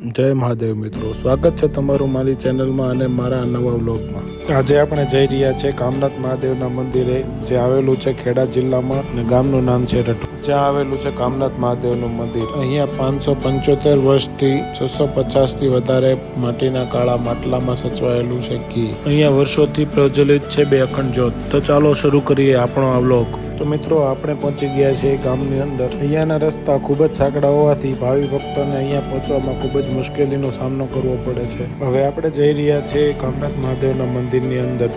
જય મહાદેવ મિત્રો. સ્વાગત છે તમારું મારી ચેનલમાં અને મારા નવા વ્લોગમાં. આજે આપણે જઈ રહ્યા છે કામનાથ મહાદેવના મંદિરે, જે આવેલું છે ખેડા જિલ્લામાં અને ગામનું નામ છે રઠુ જ્યાં આવેલું છે કામનાથ મહાદેવનું મંદિર. અહીંયા પાંચસો પંચોતેર વર્ષથી છસો પચાસથી વધારે માટીના કાળા માટલામાં સચવાયેલું છે ઘી. અહીંયા વર્ષોથી પ્રજ્વલિત છે બે અખંડ જ્યોત. તો ચાલો શરૂ કરીએ આપણો આ વ્લોગ. તો મિત્રો આપણે પહોંચી ગયા છીએ ગામની અંદર. અહીંયાના રસ્તા ખૂબ જ સાંકડા હોવાથી ભાવિ ભક્તોને અહીંયા પહોંચવામાં ખૂબ જ મુશ્કેલીનો સામનો કરવો પડે છે. હવે આપણે જઈ રહ્યા છીએ કામનાથ મહાદેવના મંદિરની અંદર.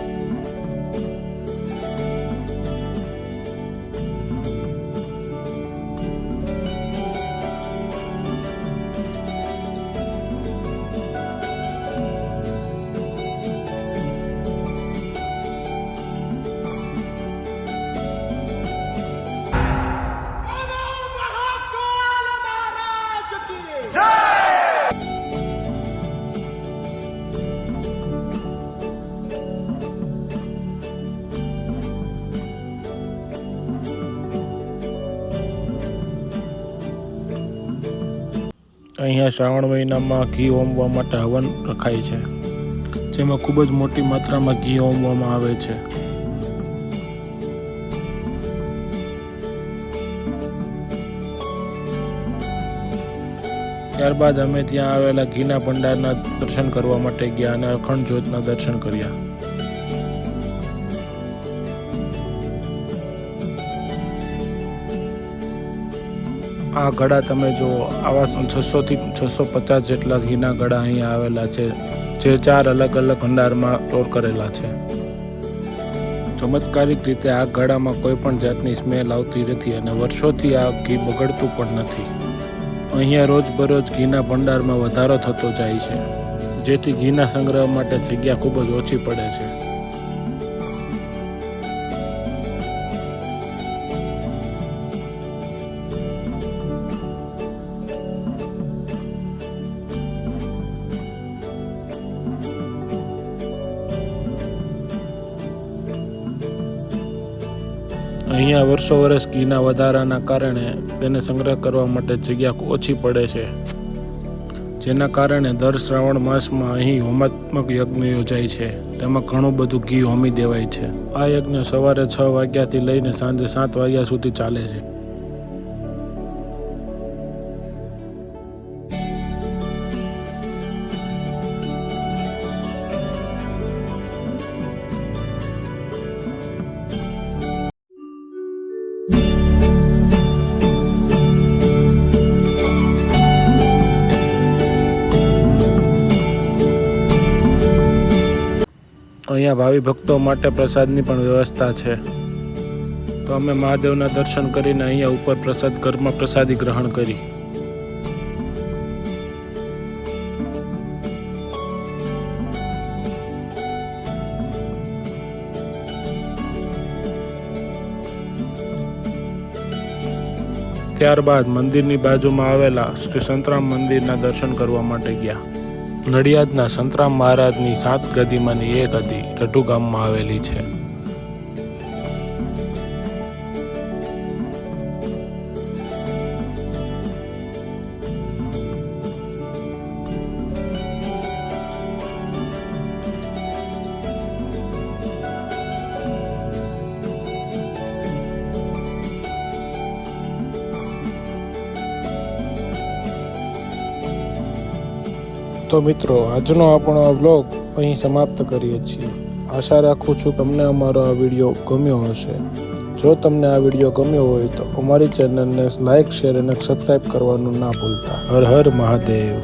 અહીંયા શ્રાવણ મહિનામાં ઘી હોમવા માટે હવન રખાય છે, જેમાં ખૂબ જ મોટી માત્રામાં ઘી હોમવામાં આવે છે. ત્યારબાદ અમે ત્યાં આવેલા ઘીના ભંડારના દર્શન કરવા માટે ગયા અને અખંડ જ્યોતના દર્શન કર્યા. આ ગળા તમે જુઓ આવા છસોથી છસો પચાસ જેટલા ઘીના ગળા અહીંયા આવેલા છે, જે ચાર અલગ અલગ ભંડારમાં સ્ટોર કરેલા છે. ચમત્કારિક રીતે આ ગળામાં કોઈ પણ જાતની સ્મેલ આવતી નથી અને વર્ષોથી આ ઘી બગડતું પણ નથી. અહીંયા રોજબરોજ ઘીના ભંડારમાં વધારો થતો જાય છે, જેથી ઘીના સંગ્રહ માટે જગ્યા ખૂબ જ ઓછી પડે છે. અહીંયા વર્ષો વર્ષ ઘીના વધારાના કારણે તેને સંગ્રહ કરવા માટે જગ્યા ઓછી પડે છે. જેના કારણે દર શ્રાવણ માસમાં અહીં હોમાત્મક યજ્ઞ યોજાય છે. તેમાં ઘણું બધું ઘી હોમી દેવાય છે. આ યજ્ઞ સવારે છ વાગ્યાથી લઈને સાંજે સાત વાગ્યા સુધી ચાલે છે. અહીંયા ભાવિ ભક્તો માટે પ્રસાદની પણ વ્યવસ્થા છે. તો અમે મહાદેવના દર્શન કરીને અહીંયા ઉપર પ્રસાદ ઘરમાં પ્રસાદી ગ્રહણ કરી. ત્યારબાદ મંદિરની બાજુમાં આવેલા શ્રી સંતરામ મંદિરના દર્શન કરવા માટે ગયા. નડિયાદના સંતરામ મહારાજની સાત ગદીમાંની એક હતી ટટુ ગામમાં આવેલી છે. તો મિત્રો, આજનો આપણો આ વ્લોગ અહીં સમાપ્ત કરીએ છીએ. આશા રાખું છું તમને અમારો આ વીડિયો ગમ્યો હશે. જો તમને આ વીડિયો ગમ્યો હોય તો અમારી ચેનલને લાઇક શેર અને સબસ્ક્રાઈબ કરવાનું ના ભૂલતા. હર હર મહાદેવ.